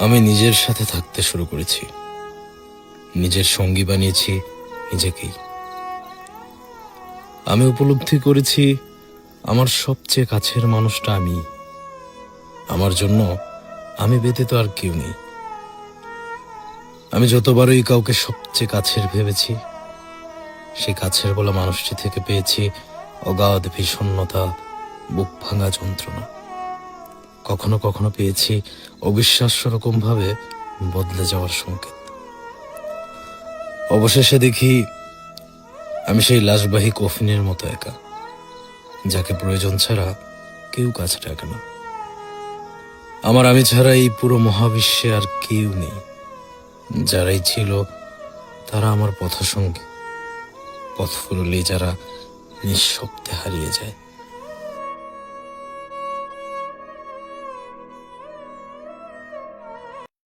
আমি নিজের সাথে থাকতে শুরু করেছি। নিজের সঙ্গী বানিয়েছি নিজেকেই। আমি উপলব্ধি করেছি, আমার সবচেয়ে কাছের মানুষটা আমি। আমার জন্য আমি ব্যতীত আর কেউ নেই। আমি যতবারই কাউকে সবচেয়ে কাছের ভেবেছি, সেই কাছের বলা মানুষটি থেকে পেয়েছি অগাধ বিষণ্ণতা বুক ভাঙা যন্ত্রণা। কখনো কখনো পেয়েছি অবিশ্বাস্য রকম ভাবে বদলে যাওয়ার সংকেত। অবশেষে দেখি আমি সেই লাশবাহী কফিনের মতো একা, যাকে প্রয়োজন ছাড়া কেউ কাছে ডাকে না। আমার আমি ছাড়া এই পুরো মহাবিশ্বে আর কেউ নেই। যারাই ছিল, তারা আমার পথসঙ্গী, পথ ফুরলেই যারা নিঃশব্দে হারিয়ে যায়।